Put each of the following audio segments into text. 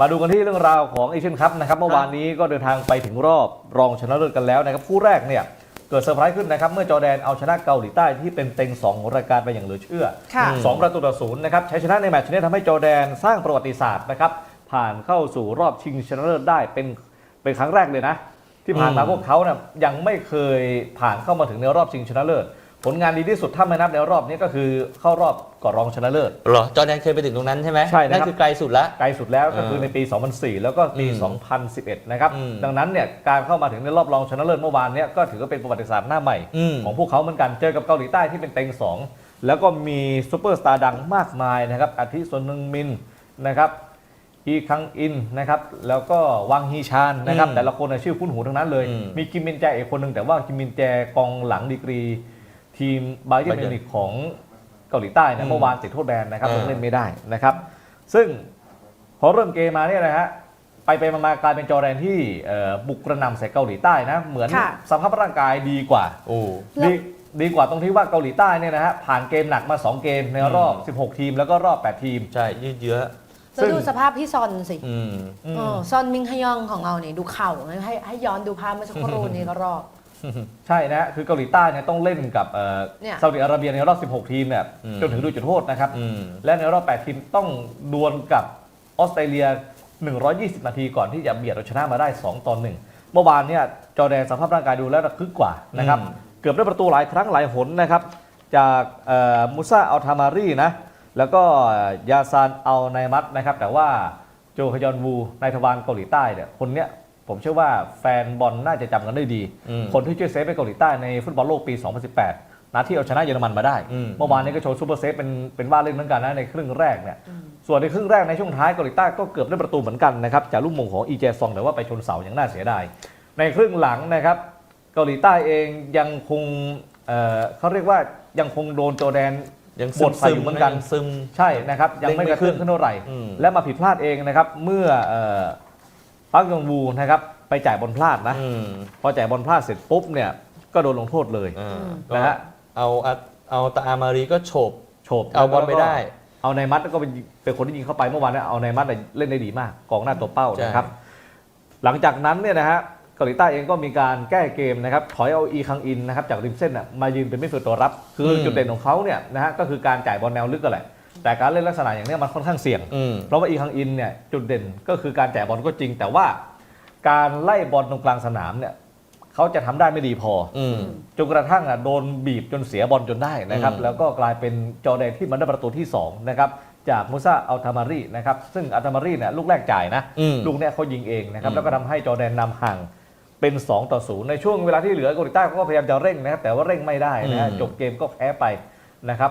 มาดูกันที่เรื่องราวของเอเชียนคัพนะครับเมื่อวานนี้ก็เดินทางไปถึงรอบรองชนะเลิศกันแล้วนะครับคู่แรกเนี่ยเกิดเซอร์ไพรส์ขึ้นนะครับ เมื่อจอร์แดนเอาชนะเกาหลีใต้ที่เป็นเต็งสองของรายการไปอย่างเหลือเชื่อค่ะสองประตูต่อศูนย์นะครับใช้ชนะในแมตช์นี้ทำให้จอร์แดนสร้างประวัติศาสตร์นะครับผ่านเข้าสู่รอบชิงชนะเลิศได้เป็นเป็นครั้งแรกเลยนะ ที่ผ่านมาอืมพวกเขาเนี่ยยังไม่เคยผ่านเข้ามาถึงในรอบชิงชนะเลิศ ผลงานดีที่สุดถ้าไม่นับในรอบนี้ก็คือเข้ารอบก่อนรองชนะเลิศ เหรอจอร์แดนเคยไปถึงตรงนั้นใช่ไหมใช่นะครับ นั่นคือไกลสุดละ ไกลสุดแล้วก็คือเออในปี 2004 แล้วก็ปี อืม2011 นะครับ อืมดังนั้นเนี่ยการเข้ามาถึงในรอบรองชนะเลิศเมื่อวานเนี่ยก็ถือว่าเป็นประวัติศาสตร์หน้าใหม่ อืม ของพวกเขาเหมือนกันเจอกับเกาหลีใต้ที่เป็นเต็งสองแล้วก็มีซูเปอร์สตาร์ดังมากมายนะครับอาทิสวนนึงมินนะครับอีคังอินนะครับแล้วก็วังฮีชานนะครับอืมแต่ละคนน่ะชื่อคุ้นหูทั้งนั้นเลย อืม มีกิมมินแจอีกคนหนึ่งแต่ว่ากิมมินแจกองหลังดีกรี ทีมบาเยิร์น Bayern มิวนิกของเกาหลีใต้อืนะมเมื่อวานติดโทษแบนนะครับเออยังเล่นไม่ได้นะครับ ซึ่งพอเริ่มเกมมาเนี่ยนะฮะไปไปมามากลายเป็นจอร์แดนที่เอ่อบุกกระหน่ำใส่เกาหลีใต้นะ เหมือนค่ะสภาพร่างกายดีกว่าโอ้แล้วดีดีกว่าตรงที่ว่าเกาหลีใต้เนี่ยนะฮะผ่านเกมหนักมา 2 เกมในรอบอืม16 ทีมแล้วก็รอบ 8 ทีม ใช่ ยืดเยื้อแล้วดูสภาพพี่ซอนสิอืมอืมเออซอนมิงฮยองของเราเนี่ยดูเข่านะให้ให้ย้อนดูภาพเมื่อสักครู่นี้ก็รอบ ใช่นะฮะคือเกาหลีใต้เนี่ยต้องเล่นกับเอ่อเนี่ยซาอุดิอาระเบียในรอบ 16 ทีมเนี่ยอืม จนถึงดูจุดโทษนะครับ อืม และในรอบ 8 ทีมต้องดวลกับออสเตรเลีย 120 นาทีก่อนที่จะเบียดเอาชนะมาได้ 2 ต่อ 1 เมื่อวานเนี่ยจอร์แดนสภาพร่างกายดูแล้วระคึกกว่านะครับ อืม เกือบได้ประตูหลายครั้งหลายหนนะครับ จากเอ่อมูซาอัลทามารีนะ แล้วก็ยาซานอัลไนมัตนะครับ แต่ว่าโจฮยอนวูนายทวารเกาหลีใต้เนี่ยคนเนี้ย ผมเชื่อว่าแฟนบอลน่าจะจำกันได้ดีอืมคนที่ช่วยเซฟให้เกาหลีใต้ในฟุตบอลโลกปี 2018 นัดที่เอาชนะเยอรมันมาได้อืมเมื่อวานนี้ก็โชว์ซูเปอร์เซฟเป็นเป็นว่าเล่นเหมือนกันนะในครึ่งแรกเนี่ย ส่วนในครึ่งแรกในช่วงท้ายเกาหลีใต้ก็เกือบได้ประตูเหมือนกันนะครับจากลูกมงของอีเจซองแต่ว่าไปชนเสาอย่างน่าเสียดาย ในครึ่งหลังนะครับเกาหลีใต้เองยังคงเอ่อเขาเรียกว่ายังคงโดนโจอร์แดนยังบทใส่อยู่เหมือนกันยังซึมใช่นะครับยังไม่กระเตื้องขึ้นเท่าไหร่อืมและมาผิดพลาดเองนะครับเมื่อเอ่อ ปักยองวูนะครับไปจ่ายบอลพลาดนะอืมพอจ่ายบอลพลาดเสร็จปุ๊บเนี่ยก็โดนลงโทษเลยอ่าอืมก็นะฮะเอาเอาเอาตาอามารีก็โฉบโฉบเอาบอลไปได้ เอาในมัดก็เป็นเป็นคนที่ยิงเข้าไปเมื่อวานเนี่ยเอาในมัดเนี่ยเล่นได้ดีมากกองหน้าตัวเป้าใช่นะครับ หลังจากนั้นเนี่ยนะฮะเกาหลีใต้เองก็มีการแก้เกมนะครับถอยเอาอีคังอินนะครับจากริมเส้นน่ะมายืนเป็นมิดฟิลด์ตัวรับ คืออมจุดเด่นของเขาเนี่ยนะฮะก็คือการจ่ายบอลแนวลึกกันแหละ แต่การเล่นลักษณะอย่างเนี้ยมันค่อนข้างเสี่ยง อืม เพราะว่าอีคังอินเนี่ยจุดเด่นก็คือการจ่ายบอลก็จริง แต่ว่าการไล่บอลตรงกลางสนามเนี่ยเขาจะทำได้ไม่ดีพออืม จนกระทั่งอะโดนบีบจนเสียบอลจนได้นะครับ อืม แล้วก็กลายเป็นจอร์แดนที่มันได้ประตูที่2นะครับจากมูซาอัลทามารีนะครับซึ่งอัลทามารีเนี่ยลูกแรกจ่ายนะ อืม ลูกเนี่ยเขายิงเองนะครับอืม แล้วก็ทำให้จอร์แดนนำห่างเป็น 2 ต่อ 0 ในช่วงเวลาที่เหลือเกาหลีใต้เขาก็พยายามจะเร่งนะครับแต่ว่าเร่งไม่ได้นะฮะจบเกมก็แพ้ไปนะครับ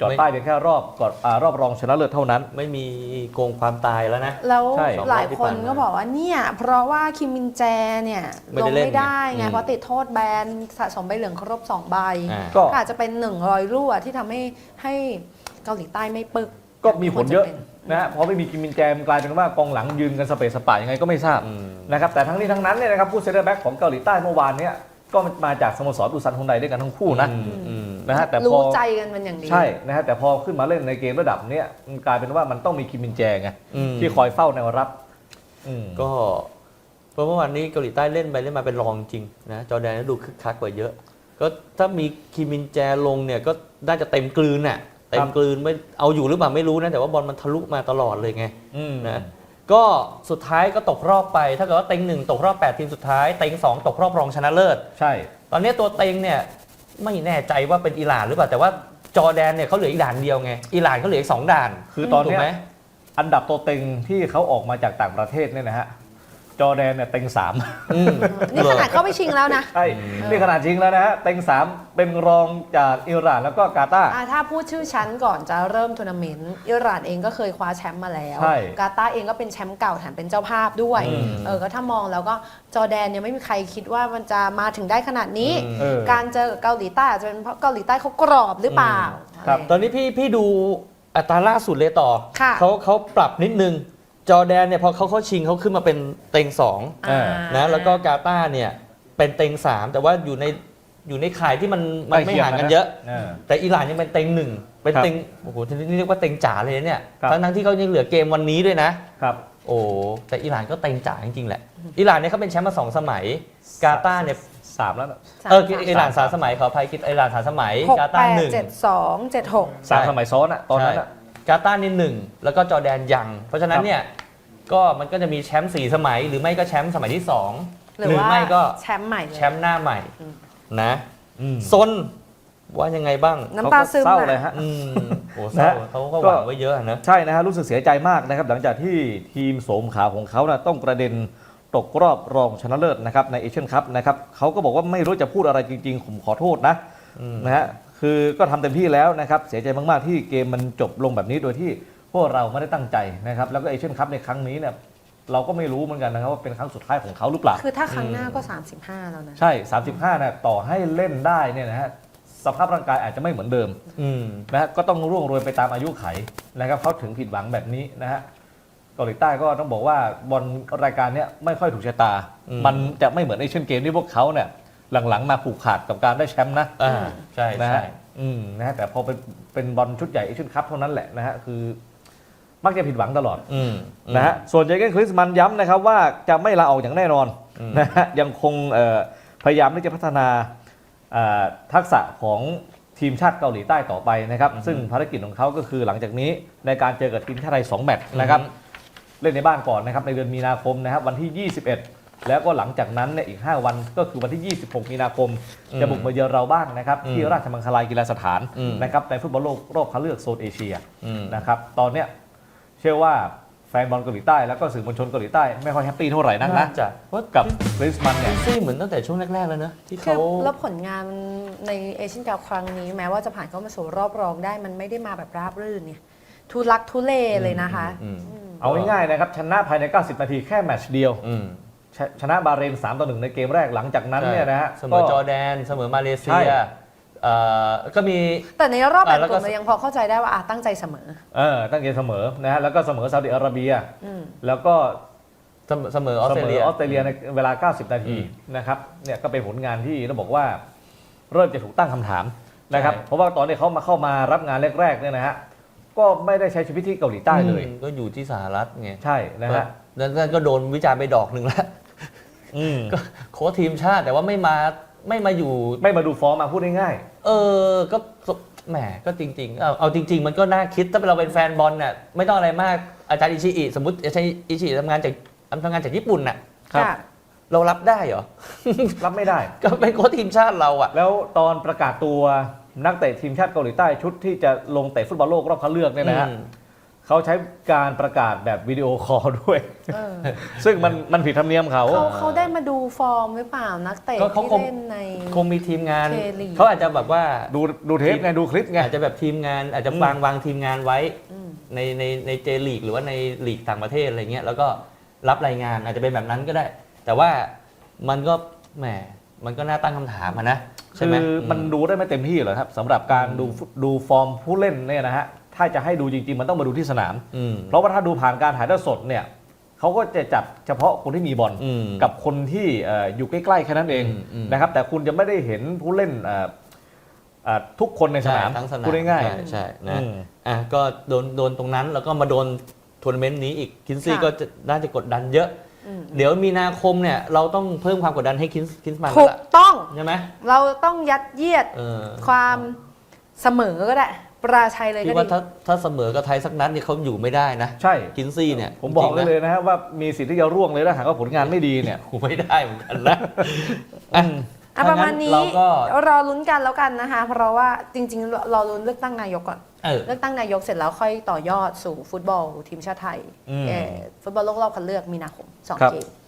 จอดป้ายเพียงแค่รอบก่อนอ่ารอบรองชนะเลิศเท่านั้น ไม่มีโกงความตายแล้วนะ แล้วใช่หลายที่คนผ่านมาก็บอกว่าเนี่ย เพราะว่าคิมมินแจเนี่ยไม่ลได้งเล่นไม่ได้ไงอืมเพราะติดโทษแบนสะสมใบเหลืองครบ 2 ใบ อ่า ก็ ก็อาจจะเป็นหนึ่งรอยรั่วที่ทำให้ให้เกาหลีใต้ไม่ปึกก็มีผลเยอะควรจป็นนะฮะเพราะไม่มีกิมมินแจมกลายเป็นว่ากองหลังยืนกันสเปซสปะยังไงก็ไม่ทราบอืม นะครับแต่ทั้งนี้ทั้งนั้นเนี่ยนะครับผู้เซนเตอร์แบ็กของเกาหลีใต้เมื่อวานเนี้ก็มาจากสโมสรอุซันฮุนไดด้วยกันทั้งคู่นะ อืมอืม นะฮะแต่พอรู้ใจกันเป็นอย่างดี ใช่นะฮะแต่พอขึ้นมาเล่นในเกมระดับเนี้ยมันกลายเป็นว่ามันต้องมีคิมมินแจไงอืม ที่คอยเฝ้าแนวรับอืม ก็เพราะเมื่อวานนี้เกาหลีใต้เล่นไปเล่นมาเป็นรองจริงนะจอร์แดนก็ดูคึกคักกว่าเยอะ ก็ถ้ามีคิมมินแจลงเนี่ยก็น่าจะเต็มกลืนน่ะเต็มกลืนไม่เอาอยู่หรือเปล่าไม่รู้นะแต่ว่าบอลมันทะลุมาตลอดเลยไง อืม นะก็สุดท้ายก็ตกรอบไปถ้าเกิดว่าเต็งหนึ่งตกรอบ 8 ทีมสุดท้าย เต็งสองตกรอบรองชนะเลิศ ใช่ ตอนนี้ตัวเต็งเนี่ย ไม่แน่ใจว่าเป็นอิหร่านหรือเปล่าแต่ว่าจอร์แดนเนี่ยเขาเหลืออีกด่านเดียวไงอิหร่านเขาเหลืออีกสองด่านคือตอนถูเนี้กยไหม อันดับตัวเต็งที่เขาออกมาจากต่างประเทศเนี่ยนะฮะ จอร์แดนเนี่ยเต็งสามอืมนี่ขนาดเข้าไปชิงแล้วนะ ใช่นี่ขนาดจริงแล้วนะฮะเต็งสามเป็นรองจากอิหร่านแล้วก็กาตาร์ อ่าถ้าพูดชื่อชั้นก่อนจะเริ่มทัวร์นาเมนต์อิหร่านเองก็เคยคว้าแชมป์มาแล้ว ใช่กาตาร์เองก็เป็นแชมป์เก่าแถมเป็นเจ้าภาพด้วยอืม เออก็ถ้ามองแล้วก็จอร์แดนเนี่ยไม่มีใครคิดว่ามันจะมาถึงได้ขนาดนี้อืมเออ การเจอกับเกาหลีใต้อาจจะเป็นเพราะเกาหลีใต้เขากรอบหรือเปล่า ครับอะไรตอนนี้พี่พี่ดูอัตราล่าสุดเลยต่อ ค่ะ เขาเขาปรับนิดนึง จอร์แดนเนี่ยพอเขาเข้าชิงเขาขึ้นมาเป็นเต็งสองอ่า นะแล้วก็กาตาร์เนี่ยเป็นเต็งสามแต่ว่าอยู่ในอยู่ในข่ายที่มันมันไม่ใกล้เคียงห่างกันนะเยอะเออแต่อิหร่านยังเป็นเต็งหนึ่งเป็นครับเต็งโอ้โหทีนี้เรียกว่าเต็งจ๋าเลยนะเนี่ยครับ ทั้งทั้งๆที่เขายังเหลือเกมวันนี้ด้วยนะ ครับ โอ้แต่อิหร่านก็เต็งจ๋าจริงๆแหละอิหร่านเนี่ยเขาเป็นแชมป์มาสองสมัย กาตาร์เนี่ยสามแล้วนะเอออิหร่านสามสมัยขออภัยคิดอิหร่านสามสมัยหกกาแปตาร์ดหนึ่ง เจ็ดสองเจ็ดหก สามใช่ สมัยซ้อนอะตอนนั้นอะใช่ กาตาร์นี่หนึ่งแล้วก็จอร์แดนยัง เพราะฉะนั้นเนี่ยก็มันก็จะมีแชมป์สี่สมัย หรือไม่ก็แชมป์สมัยที่สองหรือว่าไม่ก็แชมป์ใหม่เลยแชมป์หน้าใหม่อืมนะอืมซนว่ายังไงบ้างน้ำตาซึมเศร้าอะเลยฮะอืมโอ้เศร้านะเขาก็ก็หวังไว้เยอะนะใช่นะฮะรู้สึกเสียใจมากนะครับ หลังจากที่ทีมโสมขาวของเขานะต้องกระเด็นตกรอบรองชนะเลิศนะครับในเอเชียนคัพนะครับเขาก็บอกว่าไม่รู้จะพูดอะไรจริงๆผมขอโทษนะอืมนะฮะ คือก็ทำเต็มที่แล้วนะครับเสียใจมาก ๆ ที่เกมมันจบลงแบบนี้โดยที่พวกเราไม่ได้ตั้งใจนะครับแล้วก็เอเชียนคัพในครั้งนี้เนี่ยเราก็ไม่รู้เหมือนกันนะครับว่าเป็นครั้งสุดท้ายของเขาหรือเปล่า คือถ้าครั้งหน้าก็ 35 แล้วนะ ใช่ 35เนี่ยต่อให้เล่นได้เนี่ยนะฮะสภาพร่างกายอาจจะไม่เหมือนเดิมอืมนะฮะก็ต้องร่วงโรยไปตามอายุไขนะครับเขาถึงผิดหวังแบบนี้นะฮะเกาหลีใต้ก็ต้องบอกว่าบอลรายการเนี้ยไม่ค่อยถูกชะตาอืมมันจะไม่เหมือนในเช่นเกมที่พวกเขาเนี่ย หลังๆ มาผูกขาดกับการได้แชมป์นะอ่าใช่นะใช่ฮะอืมนะฮะแต่พอเป็นเป็นบอลชุดใหญ่เอเชียนคัพเท่านั้นแหละนะฮะคือ มักจะผิดหวังตลอด อืมนะฮะส่วนเจเกนคริสมันย้ำนะครับว่าจะไม่ลาออกอย่างแน่นอนอืมนะฮะยังคงเอ่อพยายามที่จะพัฒนาเอ่อทักษะของทีมชาติเกาหลีใต้ต่อไปนะครับ ซึ่งภารกิจของเขาก็คือหลังจากนี้ในการเจอกับทีมชาติไทย 2 แมตช์นะครับ เล่นในบ้านก่อนนะครับในเดือนมีนาคมนะครับวันที่ 21 แล้วก็หลังจากนั้นเนี่ยอีก 5 วันก็คือวันที่ 26 มีนาคม จะบุกมาเยือนเราบ้างนะครับอืมที่ราชมังคลากีฬาสถานอืมนะครับในฟุตบอลโลกรอบคัดเลือกโซนเอเชียอืมนะครับตอนเนี้ยเชื่อว่าแฟนบอลเกาหลีใต้แล้วก็สื่อมวลชนเกาหลีใต้ไม่ค่อยแฮปปี้เท่าไหร่นักนะน่าจะว่ากับคริสมันเนี่ยซี่เหมือนตั้งแต่ช่วงแรก ๆ แล้วนะที่คือเขาแล้วผลงานในเอเชียนคัพครั้งนี้แม้ว่าจะผ่านเข้ามาสู่รอบรองได้มันไม่ได้มาแบบราบรื่นเนี่ยทุลักทุเลเลยนะคะอืมเอาง่ายๆนะครับชนะภายใน 90 นาทีแค่แมตช์เดียวอืม ชชนะบาห์เรน3ต่อ1ในเกมแรกหลังจากนั้นเนี่ยนะฮะเสมอจอก็ร์แดนเสมอมาเลเซีใช่ยเอ่อก็มีแต่ในรอบแบ่อ่างแล้วกก็ลุ่มเรายังพอเข้าใจได้ว่าอะตั้งใจเสมอเออตั้งใจเสมอนะฮะแล้วก็เสมอซาอุดิอาระเบียอืมแล้วก็เสมอเสมอออสเสเตรมเลีอยออสเตรเลียในเวลา 90 นาทีอืมนะครับเนี่ยก็เป็นผลงานที่ต้องบอกว่า เริ่มจะถูกตั้งคำถามนะครับใช่เพราะว่าตอนที่เขามาเข้ามารับงานแรกๆเนี่ยนะฮะก็ไม่ได้ใช้ชีวิตที่เกาหลีใต้เลยอืมก็อยู่ที่สหรัฐไงใช่นะฮะแล้วนั่นก็โดนวิจารณ์ไปดอกหนึ่งแล้ว อืมโค้ชทีมชาติแต่ว่าไม่มาไม่มาอยู่ ไม่มาดูฟอร์มมาพูดง่ายเออก็แหมก็จริงๆเอาเอาจริง ๆ มันก็น่าคิดถ้าเราเป็นแฟนบอลน่ะไม่ต้องอะไรมากอาจารย์อิชิอิสมมติอาจารย์อิชิอิทำงานจากทำงานจากญี่ปุ่นน่ะครับค่ะเรารับได้เหรอๆรับไม่ได้ ก็เป็นโค้ชทีมชาติเราอะ แล้วตอนประกาศตัวนักเตะทีมชาติเกาหลีใต้ชุดที่จะลงเตะฟุตบอลโลกรอบคัดเลือกเนี่ยนะฮะอืม เขาใช้การประกาศแบบวิดีโอคอลด้วย เออซึ่งมันมันผิดธรรมเนียมเขา เขาเขาได้มาดูฟอร์มหรือเปล่านักเตะก็เขาที่คง เล่นใน คงมีทีมงาน K-League เขาอาจจะแบบว่า ดูดูเทปไง ดูคลิปไง อาจจะแบบทีมงานอาจจะอืมวางวางทีมงานไว้อืมในในในเจลีกหรือว่าในลีกต่างประเทศอะไรเงี้ยแล้วก็รับรายงานอาจจะเป็นแบบนั้นก็ได้ แต่ว่ามันก็แหมมันก็น่าตั้งคำถามอะนะใช่คืไหมอมันดูได้ไม่เต็มที่หรอกครับสำหรับการดูฟุตดูฟอร์มผู้เล่นเนี่ยนะฮะ ถ้าจะให้ดูจริง ๆ มันต้องมาดูที่สนาม อืม เพราะว่าถ้าดูผ่านการถ่ายทอดสดเนี่ยเขาก็จะจับเฉพาะคนที่มีบอลอืมกับคนที่เอ่ออยู่ใกล้ๆแค่นั้นเองอืมอืมนะครับ แต่คุณจะไม่ได้เห็นผู้เล่นเอ่อเอ่อทุกคนในสนามใช่ทั้งสนามพูดง่ายใช่ใช่ๆนะ อืม อะก็โดนโดนตรงนั้นแล้วก็มาโดนทัวร์นาเมนต์นี้อีกคินซี่ค่ะ ก็จะน่าจะกดดันเยอะ อืมเดี๋ยวมีนาคมเนี่ยเราต้องเพิ่มความกดดันให้คินคินส์มันถูแล้วกล่ะต้องใช่ไหมเราต้องยัดเยียดเออความเสมอก็ได้ ปราชัยเลยก็พี่ดีว่าถ้าถ้าเสมอกับไทยสักนัดเนี่ยเขาอยู่ไม่ได้นะใช่คินซี่เนี่ยผมบอกจได้ริงๆเลนะยนะฮะว่ามีสิทธิ์ที่จะร่วงเลยถ้าหากว่าผลงานไม่ดีเนี่ยไม่ได้เหมือนกันนะอะอะประมาณนี้เราก็รอลุ้นกันแล้วกันนะคะ เพราะว่าจริงๆรอลุ้นเลือกตั้งนายกก่อน เออ เลือกตั้งนายกเสร็จแล้วค่อยต่อยอดสู่ฟุตบอลทีมชาติไทยอืม เอ่อฟุตบอลโลกรอบคัดเลือกมีนาคมสองครับ เกมพ